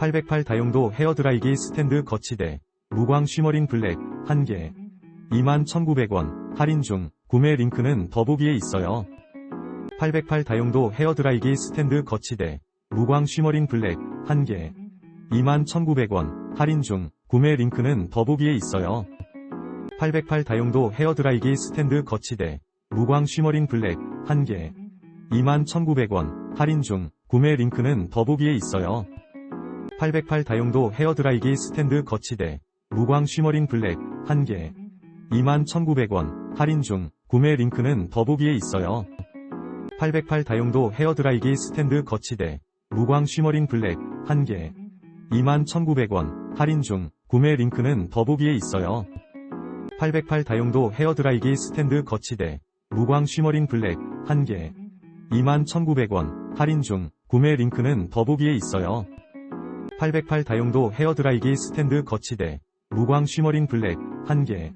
808 다용도 헤어드라이기 스탠드 거치대 무광 쉬머링 블랙 1개 21,900원 할인 중 구매 링크는 더보기에 있어요. 808 다용도 헤어드라이기 스탠드 거치대 무광 쉬머링 블랙 1개 21,900원 할인 중 구매 링크는 더보기에 있어요. 808 다용도 헤어드라이기 스탠드 거치대 무광 쉬머링 블랙 1개 21,900원 할인 중 구매 링크는 더보기에 있어요. 808 다용도 헤어드라이기 스탠드 거치대 무광 쉬머링 블랙 1개 21,900원 할인 중 구매 링크는 더보기에 있어요. 808 다용도 헤어드라이기 스탠드 거치대 무광 쉬머링 블랙 1개 21,900원 할인 중 구매 링크는 더보기에 있어요. 808 다용도 헤어드라이기 스탠드 거치대 무광 쉬머링 블랙 1개 21,900원 할인 중 구매 링크는 더보기에 있어요. 808 다용도 헤어드라이기 스탠드 거치대 무광 쉬머링 블랙 1개